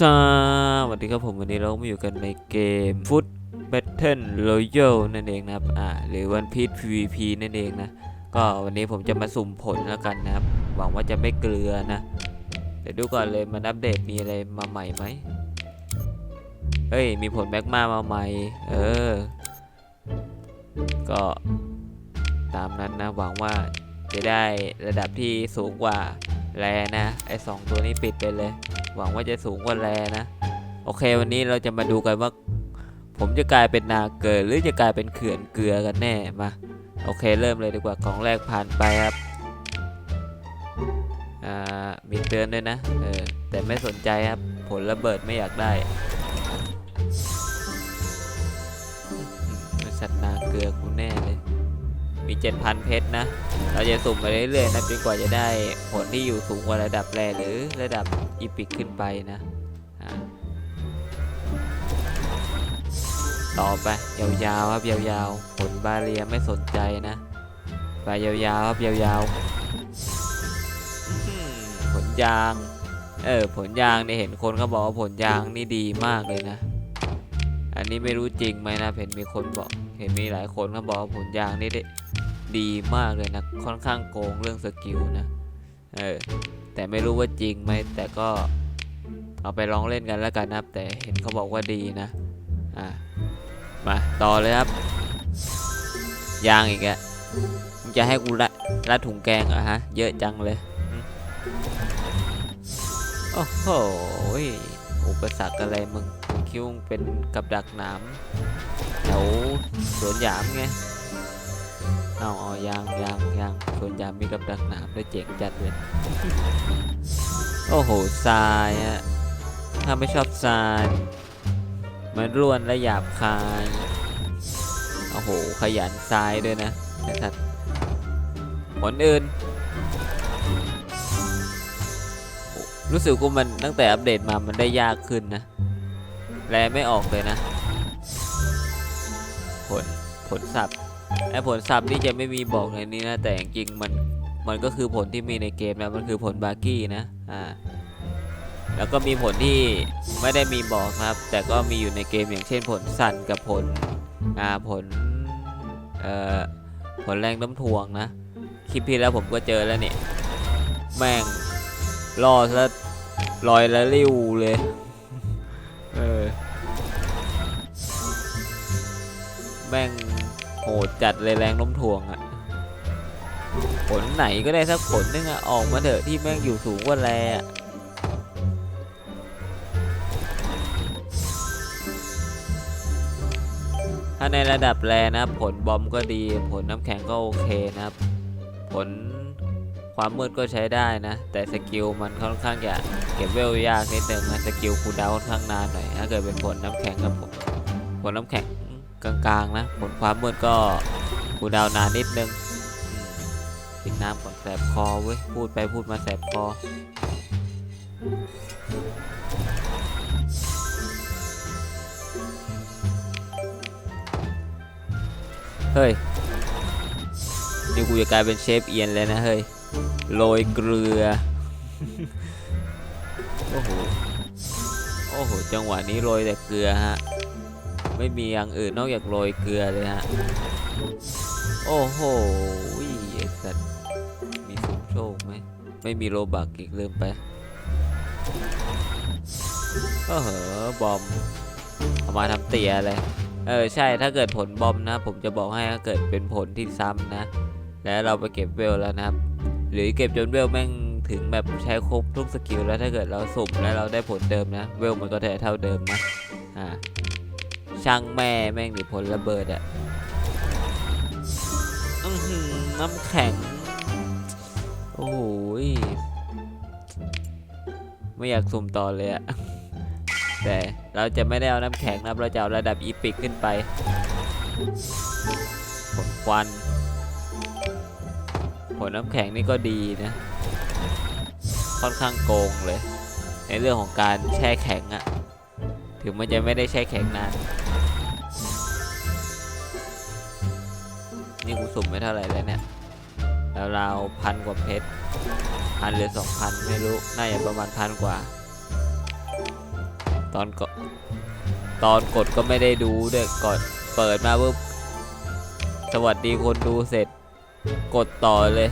สวัสดีครับผมวันนี้เรามาอยู่กันในเกม Foot Battle Royale นั่นเองนะครับอ่าหรือ One Piece PVP นั่นเองนะ ก็วันนี้ผมจะมาสุ่มผลแล้วกันนะครับ หวังว่าจะไม่เกลือนะ เดี๋ยวดูก่อนเลยมันอัปเดตมีอะไรมาใหม่ไหมเฮ้ย มีผลแมกมามาใหม่ เออ ก็ตามนั้นนะ หวังว่าจะได้ระดับที่สูงกว่า แลนะไอสองตัวนี้ปิดไปเลย หวังว่าจะสูงกว่าแลนะ โอเควันนี้เราจะมาดูกันว่า ผมจะกลายเป็นนาเกิดหรือจะกลายเป็นเขื่อนเกลือกันแน่มาโอเคเริ่มเลยดีกว่ากล่องแรกผ่านไปครับอ่ามีเตือนด้วยนะเออแต่ไม่สนใจครับผลระเบิดไม่อยากได้สัตว์นาเกลือก มี7,000เพชรนะ เราจะสุ่มไปเรื่อยๆนะจนกว่าจะได้ผลที่อยู่สูงกว่าระดับแรหรือระดับอีพิกขึ้นไปนะต่อไปยาวๆครับยาวๆผลบาเรียไม่สนใจนะไปยาวๆครับยาวๆผลยาง เออผลยางเนี่ยเห็นคนเขาบอกว่าผลยางนี่ดีมากเลยนะ อันนี้ไม่รู้จริงไหมนะเห็นมีคนบอก ห็นมีหลายคนเขาบอกว่าผลยางนี่ได้ดีมากเลยนะ ค่อนข้างโกงเรื่องสกิลนะ เออ แต่ไม่รู้ว่าจริงไหม แต่ก็เอาไปลองเล่นกันแล้วกันนะครับ แต่เห็นเขาบอกว่าดีนะ อะ มาต่อเลยครับ ยางอีกอะมึงจะให้กูละละถุงแกงเหรอะฮะ เยอะจังเลย โอ้โห อุปสรรคอะไรมึงคิดวาเป็นกับดักหนาม แถวสวนหยามไงเอาเอายางยางยางสวนยางมีกับดักหนามด้วยเจ๋งจัดเลยโอ้โหทรายอะถ้าไม่ชอบทรายมันร่วนและหยาบคายโอ้โหขยันทรายด้วยนะไอ้สัตว์ผลอื่น รู้สึกว่ามันตั้งแต่อัปเดตมามันได้ยากขึ้นนะแลไม่ออกเลยนะ ผลผลสับไอผลสับนี่จะไม่มีบอกในนี้นะ แต่จริงมันมันก็คือผลที่มีในเกมนะมันคือผลบาร์กี้นะอ่าแล้วก็มีผลที่ไม่ได้มีบอกครับ แต่ก็มีอยู่ในเกมอย่างเช่นผลสั่นกับผลอ่าผลเอ่อผลแรงน้ำถ่วงนะคลิปที่แล้วผมก็เจอแล้วเนี่ยแม่งรอซะลอยละลิ้วเลยเออ แม่งโหดจัดเลยแรงโน้มถ่วงอะผลไหนก็ได้สักผลนึงอะออกมาเถอะที่แม่งอยู่สูงกว่าแรอะถ้าในระดับแรนะผลบอมก็ดี ผลน้ำแข็งก็โอเคนะครับ ผลความมืดก็ใช้ได้นะ แต่สกิลมันค่อนข้างจะเก็บเวลยากนิดนึงนะสกิลคูดาวค่อนข้างนานหน่อยถ้าเกิดเป็นผลน้ำแข็งกับผลผลน้ำแข็ง กลางๆนะผลความมืดก็กูดาวนานนิดนึงอืมกินน้ำก่อนแสบคอเว้ยพูดไปพูดมาแสบคอเฮ้ย นี่กูจะกลายเป็นเชฟเอียนเลยนะเฮ้ย โรยเกลือ โอ้โห โอ้โห จังหวะนี้โรยแต่เกลือฮะ ไม่มีอย่างอื่นนอกจากโรยเกลือเลยฮะ โอ้โหไอ้สัตว์มีสุขโชคไหม ไม่มีโลบักอีกลืมไปโอ้โหบอมเอามาทำเตียเลย เออใช่ถ้าเกิดผลบอมนะ ผมจะบอกให้ถ้าเกิดเป็นผลที่ซ้ำนะ แล้วเราไปเก็บเวลแล้วนะครับ หรือเก็บจนเวลแม่งถึงแบบใช้ครบทุกสกิลแล้วถ้าเกิดเราสุ่มแล้วเราได้ผลเดิมนะ เวลมันก็จะเท่าเดิมนะ อ่า ช่างแม่แม่งหรือผลระเบิดอะอื้อหือน้ำแข็ง โอ้โหไม่อยากสุ่มต่อเลยอะแต่เราจะไม่ได้เอาน้ำแข็งนะเราจะเอาระดับอีพิกขึ้นไปผลควันผลน้ำแข็งนี่ก็ดีนะ ค่อนข้างโกงเลย ในเรื่องของการแช่แข็งอะ ถึงมันจะไม่ได้แช่แข็งนาน นี่กูสุ่มไม่เท่าไหร่แล้วเนี่ยแล้วราวพันกว่าเพชรพันหรือสองพันไม่รู้ น่าจะประมาณพันกว่า ตอนก็ตอนกดก็ไม่ได้ดูด้วยก่อนเปิดมาปุ๊บสวัสดีคนดูเสร็จ กดต่อเลย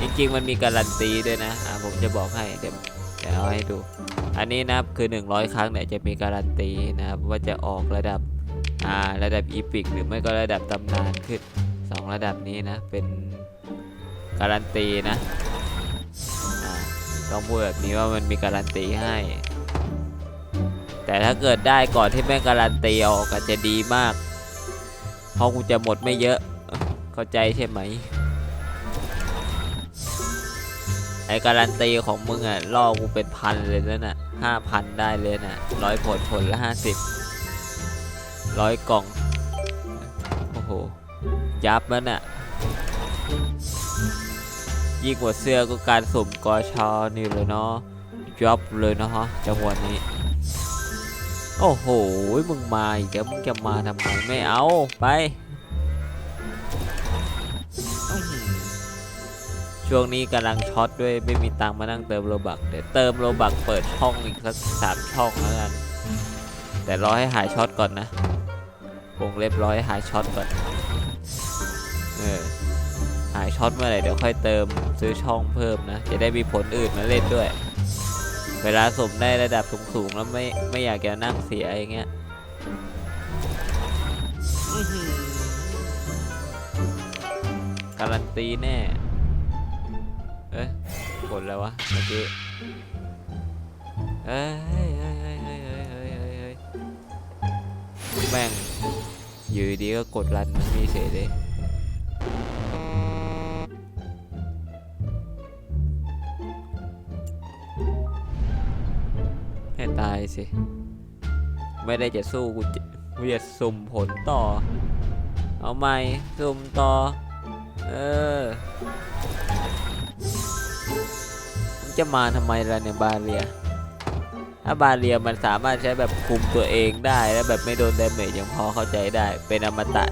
จริงๆ มันมีการันตีด้วยนะ อะผมจะบอกให้เดี๋ยว เดี๋ยวให้ดู อันนี้นะครับคือ 100 ครั้งเนี่ยจะมีการันตีนะครับว่าจะออกระดับอ่าระดับอีพิกหรือไม่ก็ระดับตำนานขึ้นสองระดับนี้นะเป็นการันตีนะอ่าต้องพูดแบบนี้ว่ามันมีการันตีให้ แต่ถ้าเกิดได้ก่อนที่แม่การันตีออกอาจะดีมาก เพราะกูจะหมดไม่เยอะเข้าใจใช่ไหม ไอการันตีของมึงอะล่อกูเป็นพันเลยนั่นน่ะห้าพันได้เลยน่ะร้อยผลผลละห้าสิบร้อยกล่อง โอ้โห ยับมันอะ ยิ่งกว่าเสื้อก็การสุ่มกอชอนี่เลยเนาะยับเลยเนาะจังหวะนี้ โอ้โห มึงมาอีกแล้วมึงจะมาทำไมไม่เอาไป ช่วงนี้กำลังช็อตด้วยไม่มีตังค์มานั่งเติมโลบักเดี๋ยวเติมโลบักเปิดช่องอีกสักสามช่องแล้วกัน แต่รอให้หายช็อตก่อนนะวงเล็บร้อยหายช็อตก่อนเออหายช็อตเมื่อไหร่เดี๋ยวค่อยเติมซื้อช่องเพิ่มนะ จะได้มีผลอื่นมาเล่นด้วย เวลาสมได้ระดับสูงๆแล้วไม่ไม่อยากจะนั่งเสียอย่างเงี้ยการันตีแน่ กดอะไรวะเมื่อกี้เฮ้ยเฮ้ยเฮ้ยเฮ้ยเฮ้ยเฮ้ยเฮ้ยแม่งยู่ดีก็กดรันมันมีเศษเลยให้ตายสิ ไม่ได้จะสู้กูจะเวียดสุ่มผลต่อ เอาใหม่ สุ่มต่อ เออ จะมาทำไมล่ะเนี่ยบาเรีย ถ้าบาเรียมันสามารถใช้แบบคุมตัวเองได้ แล้วแบบไม่โดนดาเมจยังพอเข้าใจได้ เป็นอมตะ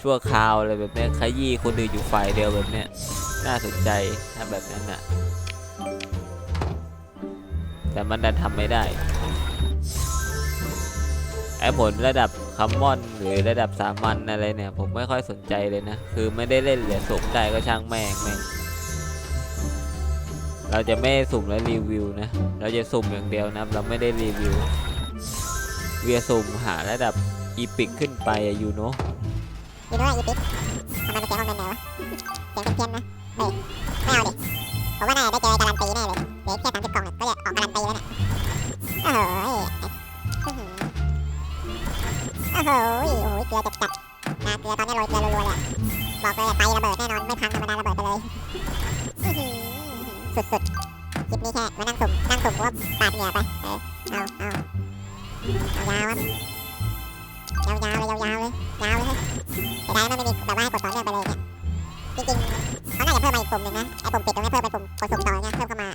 ชั่วคราวอะไรแบบนี้ขยี้คนอื่นอยู่ฝ่ายเดียวแบบนี้น่าสนใจถ้าแบบนั้นน่ะ แต่มันดันทำไม่ได้ไอ้ผลระดับคัมมอนหรือระดับสามัญอะไรเนี่ย ผมไม่ค่อยสนใจเลยนะ คือไม่ได้เล่นเหรียญสุ่มได้ก็ช่างแม่งแม่ง เราจะไม่สุ่มและรีวิวนะ เราจะสุ่มอย่างเดียวนะ เราไม่ได้รีวิว เวียสุ่มหาระดับอีพิกขึ้นไปอะยูโนอยู่ด้วยอีปิ๊กทำไมเป็นเสียงของมันไหนวะเสียงเพี้ยนๆนะเฮ้ยไม่เอาดิผมว่าน่าจะได้เจอการันตีแน่เลยเหลือแค่สามสิบกล่องก็จะออกการันตีแล้วเนี่ยโอ้โหอื้อหือโอ้โหโอ้โหเกลือจัดจัดๆนะเกลือตอนนี้โรยเกลือรัวๆเลยบอกเลยไฟระเบิดแน่นอนไม่พังธรรมดาระเบิดไปเลย สุดๆคลิปนี้แค่มานั่งสุ่มนั่งสุ่มว่าปาดเหงื่อไป เออเอาเอาเอายาวครับยาวๆเลยยาวๆเลยยาวเลยเสียดายนไม่มีแบบว่าให้กดต่อเนื่องไปเลยเนี่ยจริงๆเขาน่าจะเพิ่มมาอีกปุ่มหนึ่งนะไอ้ปุ่มปิดตรงนี้เพิ่มเป็นปุ่มกดสุ่มต่อเนี่ยเพิ่มเข้ามา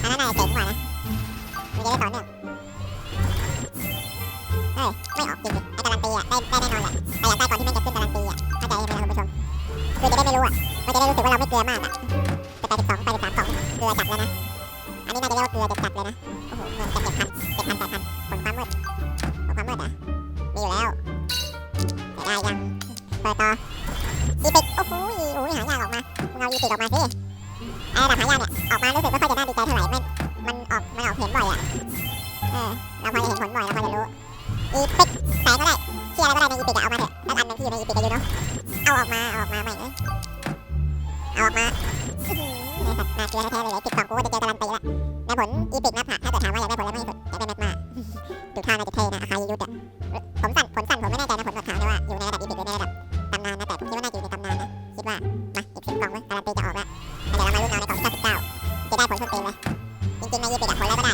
อันนั้นน่าจะเจ๋งกว่านะมันจะได้ต่อเนื่องเฮ้ยไม่ออกจริงๆไอ้การันตีอะได้ได้แน่นอนแหละแต่อยากได้ก่อนที่มันจะขึ้นการันตีอะเข้าใจไหมครับคุณผู้ชมคือจะได้ไม่รู้อะมันจะได้รู้สึกว่าเราไม่เกลือมากอะ ลือจัดแล้วนะ อันนี้น่าจะเรียกว่าเกลือจัดๆเลยนะ โอ้โหเงินจะเจ็ดพันเจ็ดพันแปดพันผลความมืดผลความมืดอะมีอยู่แล้วแต่ได้ยังเปิดต่ออีปิกโอ้โหโอ้ยหายากออกมามึงเอาอีปิกออกมาสิไอ้ระดับหายากเนี่ยออกมารู้สึกไม่ค่อยจะน่าดีใจเท่าไหร่มันมันออกมันออกเห็นบ่อยอะเออเราพอจะเห็นผลบ่อยเราพอจะรู้อีปิกแสนก็ได้เชียอะไรก็ได้ในอีปิกอะเอามาเถอะแล้วอันนึงที่อยู่ในอีปิกก็อยู่เนาะเอาออกมาเอาออกมาใหม่เลยเอาออกมา อื้อหือไอ้สัตว์น่าเกลียแท้ๆเลยติดกล่องกูว่าจะเจอการันตีละในผลอีปิกนะผ่าถ้าเกิดถามว่าอยากได้ผลแล้วไม่สุดอยากได้แมกมาดูท่าน่าจะเท่นะอาคายุทธอะผมสั่นผลสั่นผมไม่แน่ใจนะผลกดถามได้ว่าอยู่ในระดับอีปิกหรือในระดับตำนานนะแต่ผมคิดว่าน่าจะอยู่ในตำนานนะคิดว่ามาอีกสิบกล่องเว้ยการันตีจะออกล้วเดี๋ยวเรามาลุ้นเอาในกล่องที่99จะได้ผลส้นตีนเลยจริงๆในยี่สิบผลแล้วก็ได้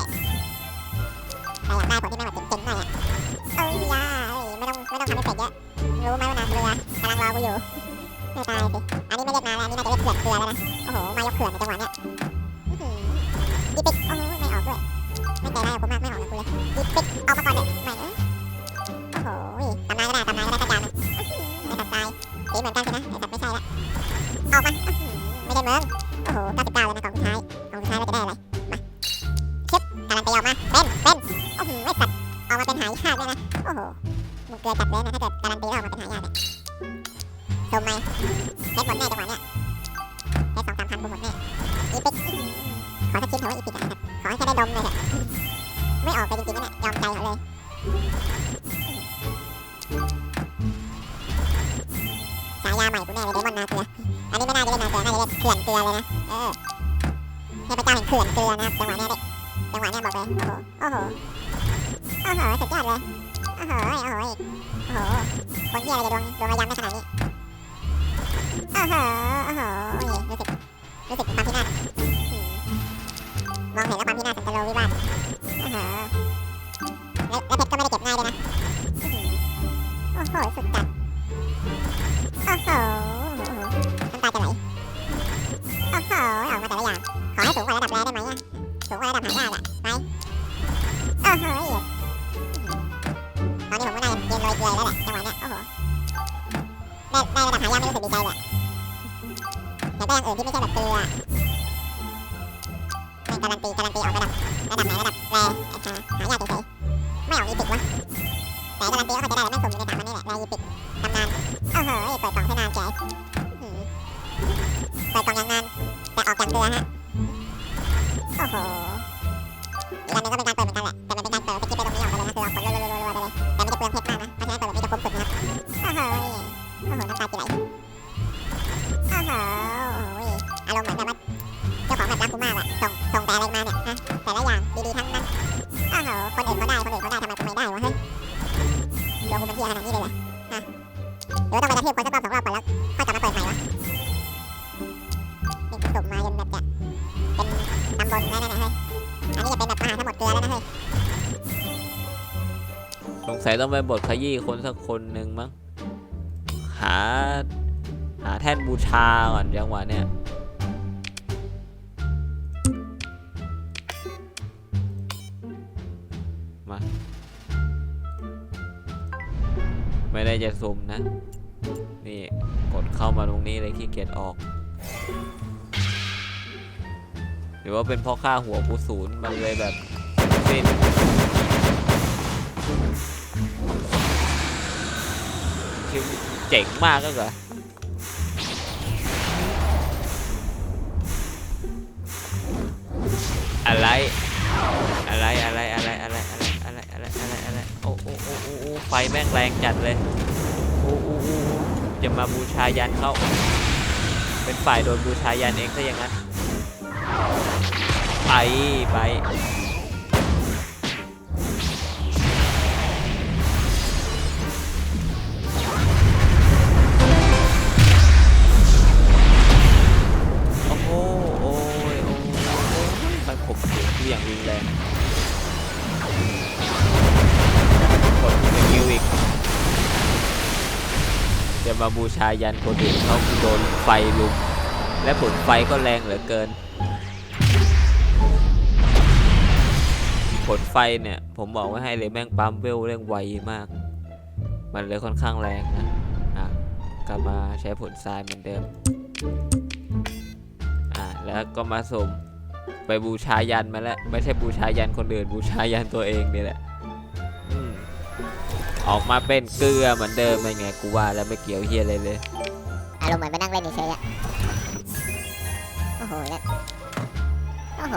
แต่อยากได้ผลที่ไม่แบบเจ๋งๆหน่อยอะเอ้ยยาไม่ต้องไม่ต้องทำให้เสร็จเยอะรู้ไหมว่านาเรือกำลังรอกูอยู่ ตายสิอันนี้ไม่เรียกนาแล้วอันนี้น่าจะเรียกเขื่อนเลือแล้วนะ โอ้โห มายกเขื่อนในจังหวะเนี้ยอีปิกโอ้โหไม่ออกด้วย ไม่ใจร้ายกับผมมาก ไม่ออกกับกูเลยอีปิกออกมาก่อนเนี่ยไม่เอ้ยโอ้โหตำนานก็ได้ตำนานก็ได้กอย่างหนึงอื้อหือไอ้สัตว์ตายสีเหมือนกันสินะไอ้สัตว์ไม่ใช่ละ ออกมา ไม่ได้เมืองโอ้โห99เลยนะกองสุดท้ายกองสุดท้ายเราจะได้อะไร มาชึบการันตีออกมา เป็นเป็นโอ้โหไอ้สัตว์ออกมาเป็นหายากด้วยนะ โอ้โหมึงเกลือจัดเลยนะถ้าเกิดการันตีออกมาเป็นหายากเนี่ย ชมไหมเฮ็ดหมดแน่จังหวะเนี้ยเฮ็ดสองสามพันกูหมดแน่อีปิกขอสักชิ้นเถอะว่าอีปิกอะขอให้แค่ได้ดมเลยเถอะไม่ออกไปจริงๆนะเนี่ยยอมใจเขาเลยฉายาใหม่กูแน่เลยเดมอนนาเกลืออันนี้ไม่น่าจะเล่นนาเกลือน่าจะเล่นเขื่อนเกลือเลยนะเออเทพเจ้าแห่งเขื่อนเกลือนะครับจังหวะเนี้ยเด็กจังหวะเนี้ยบอกเลยโอ้โหโอ้โหโอ้โหสุดยอดเลยโอ้โหโอ้โหโอ้โหคนเหี้ยอะไรจะดวงดวงระยำได้ขนาดนี้ โอ้โหโอ้โหรู้สึกรู้สึกถึงความพินาศอืมมองเห็นแล้วความพินาศสันตโลวิวาทโอ้โหแล้วแล้วเพชรก็ไม่ได้เก็บง่ายด้วยนะอื้อหือโอ้โหสุดจัดโอ้โหน้ำตาจะไหลโอ้โหออกมาแต่ละอย่างขอให้สูงกว่าระดับแรได้ไหมอะสูงกว่าระดับหายากอะ ได้ได้ระดับหายากไม่รู้สึกดีใจเลยอะอยากได้อย่างอื่นที่ไม่ใช่แบบเกลือไม่การันตีการันตีออกระดับระดับไหนระดับแรไอ้ห่าหายากเฉยๆไม่ออกอีพิกวะแต่การันตีก็จะได้แม่งสุ่มอยู่ในสามอันนี้แหละแรอีพิกตำนานโอ้โหเปิดกล่องให้นานแจ๋อื้อหือเปิดกล่องอย่างนานแต่ออกอย่างเกลือฮะโอ้โหอีกอันนึงก็เป็นการ โอ้โหน้ำตาจะไหลโอ้โหโอ้ยอารมณ์เหมือนแบบว่าเจ้าของแบบรักกูมากอะส่งส่งแต่อะไรมาเนี่ยนะแต่ละอย่างดีๆทั้งนั้นโอ้โหคนอื่นเขาได้คนอื่นเขาได้ทำไมกูไม่ได้วะเฮ้ยเดี๋ยวกูเป็นเพี้ยขนาดนี้เลยเหรอฮะหรือว่าต้องไปกระทืบคนสักรอบสองรอบก่อนแล้วค่อยกลับมาเปิดใหม่วะนี่กูส่งมาจนแบบจะเป็นตำบลแล้วนะเลยเฮ้ยอันนี้จะเป็นแบบมหาทั้งหมดเกลือแล้วนะเฮ้ยสงสัยต้องไปบทขยี้คนสักคนหนึ่งมั้ง บูชาก่อนจังหวะเนี้ยมา ไม่ได้จะซุ่มนะ นี่กดเข้ามาตรงนี้เลยขี้เกียจออก หรือว่าเป็นเพ่อค่าหัวกูศูนย์มันเลยแบบสิ้นเจ๋งมากก็เหรอ ฟแม่งแรงจัดเลยโอ้โอ้อู้จะมาบูชายันเขาเป็นฝ่ายโดนบูชายันเองซะอย่างนั้น ไปไปโอ้โหโอ้ยโอ้ยโอ้ยมันข่มขืนกูอย่างรุนแรง มาบูชายันคนอื่นเขาโดนไฟลุม และผลไฟก็แรงเหลือเกิน ผลไฟเนี่ย ผมบอกไว้ให้เลยแม่งปั๊มเวลเร่งไวมาก มันเลยค่อนข้างแรงนะอะกลับมาใช้ผลทรายเหมือนเดิมอ่าแล้วก็มาสมไปบูชายันมาแล้ว ไม่ใช่บูชายันคนอื่นบูชายันตัวเองนี่แหละ ออกมาเป็นเกลือเหมือนเดิมไงกูว่าแล้วไม่เกี่ยวเฮียอะไรเลยอารมณ์เหมือนไปนั่งเล่นเฉยๆอะโอ้โหแล้วโอ้โห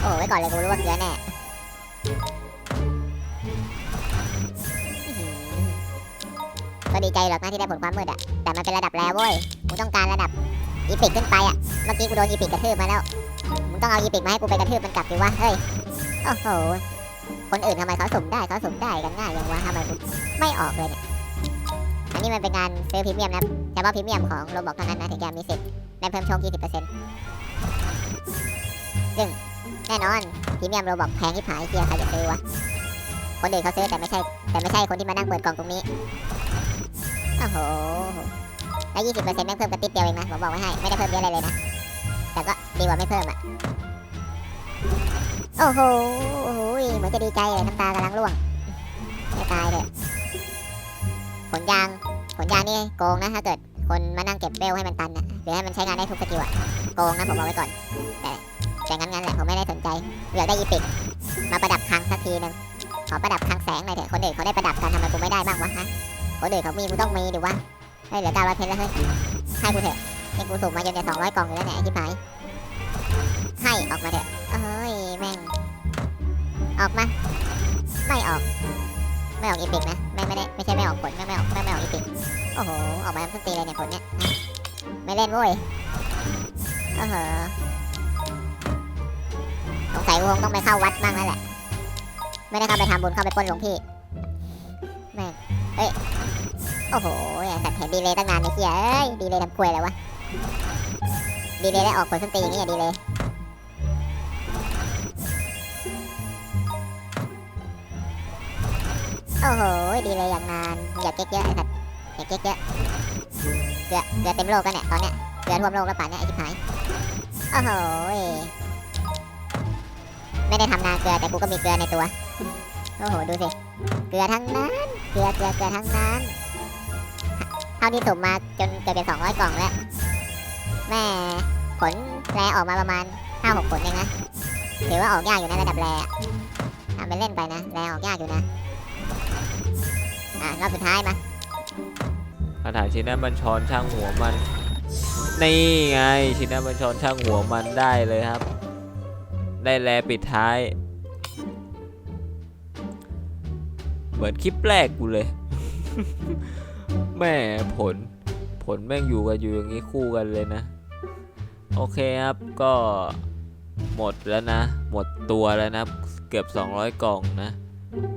โอ้โหไว้ก่อนเลยกูรู้ว่าเกลือแน่ก็ดีใจหรอกนะที่ได้ผลความมืดอะแต่มันเป็นระดับแล้วเว้ยกูต้องการระดับอีพิกขึ้นไปอะเมื่อกี้กูโดนอีพิกกระทืบมาแล้ว มึงต้องเอาอีพิกมาให้กูไปกระทืบมันกลับดิวะ เฮ้ย โอ้โห คนอื่นทำไมเขาสุ่มได้เขาสุ่มได้กันง่ายอย่างวะทำไมไม่ออกเลยเนี่ย อันนี้มันเป็นการซื้อพรีเมียมนะเฉพาะพรีเมียมของโรบอกเท่านั้นนะถึงจะมีสิทธิ์ได้เพิ่มโชค 20%ซึ่งแน่นอนพรีเมียมโรบอกแพงที่ผายเกียร์ใครจะซื้อวะ คนอื่นเขาซื้อแต่ไม่ใช่ แต่ไม่ใช่คนที่มานั่งเปิดกล่องตรงนี้ โอ้โห แล้ว 20%แม่งเพิ่มกระติดเดียวเองนะ ผมบอกไว้ให้ ไม่ได้เพิ่มเยอะอะไรเลยนะ แต่ก็ดีกว่าไม่เพิ่มอะ โอ้โห โอ้โห เหมือนจะดีใจเลยน้ำตากำลังร่วงไม่ตายเลยผลยางผลยางนี่โกงนะถ้าเกิดคนมานั่งเก็บเบลให้มันตันนะหรือให้มันใช้งานได้ทุกสกิลอะโกงนะผมบอกไว้ก่อน แต่แต่งั้นงั้นแหละผมไม่ได้สนใจอยากได้อีพิกมาประดับครั้งสักทีหนึ่งขอประดับคลังแสงหน่อยเถอะคนอื่นเขาได้ประดับกันทำไมกูไม่ได้บ้างวะฮะคนอื่นเขามีกูต้องมีดิวะเฮ้ยเหลือเก้าร้อยเพชรแล้วเฮ้ยให้กูเถอะนี่กูสุ่มมาจนเนี่ยสองร้อยกล่องอยู่แล้วเนี่ยไอ้ที่หายให้ออกมาเถอะ ยแม่ง ออกมา ไม่ออก ไม่ออกอีพิกนะไม่ไม่ได้ ไม่ใช่ไม่ออกผลไม่ไม่ออกไม่ไม่ออกอีพิกโอ้โห ออกมาทั้งตีเลยเนี่ยผลเนี่ย ไม่เล่นเว้ยโอ้โหสงสัยกูคงต้องไปเข้าวัดบ้างแล้วแหละ ไม่ได้เข้าไปทำบุญเข้าไปปล้นหลวงพี่ แม่งเฮ้ย โอ้โหไอ้สัตว์เห็นดีเลยตั้งนานไอ้เหี้ยเอ้ย ดีเลยทำควยเลยวะ ดีเลยได้ออกผลส้นตีนอย่างนี้อะดีเลย โอ้โห ดีเลยอย่างนานอย่าเก๊กเยอะไอ้สัตว์อย่าเก๊กเยอะเกลือเกลือเต็มโลกกันเนี่ยตอนเนี้ยเกลือท่วมโลกแล้วป่านเนี้ยไอ้ชิบหายโอ้โหไม่ได้ทำนาเกลือแต่กูก็มีเกลือในตัวโอ้โหดูสิเกลือทั้งนั้นเกลือเกลือเกลือทั้งนั้นเท่าที่สุ่มมาจนเกือบจะสองร้อยกล่องแล้วแม่ผลแรออกมาประมาณห้าหกผลเองนะถือว่าออกยากอยู่นะระดับแรอะทำเป็นเล่นไปนะแรออกยากอยู่นะ อะรอบสุดท้ายมาคาถาชินาบัญชรช่างหัวมัน นี่ไงชินาบัญชรช่างหัวมันได้เลยครับ ได้แลปิดท้าย เหมือนคลิปแรกกูเลย แม่ผล ผลแม่งอยู่กันอยู่อย่างนี้คู่กันเลยนะ โอเคครับก็หมดแล้วนะ หมดตัวแล้วนะ เกือบ 200 กล่องนะ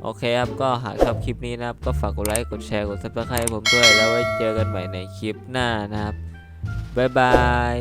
โอเคครับ ก็หากชอบคลิปนี้นะครับ ก็ฝากกดไลค์ กดแชร์ กด subscribe ให้ผมด้วย แล้วไว้เจอกันใหม่ในคลิปหน้านะครับ บ๊ายบาย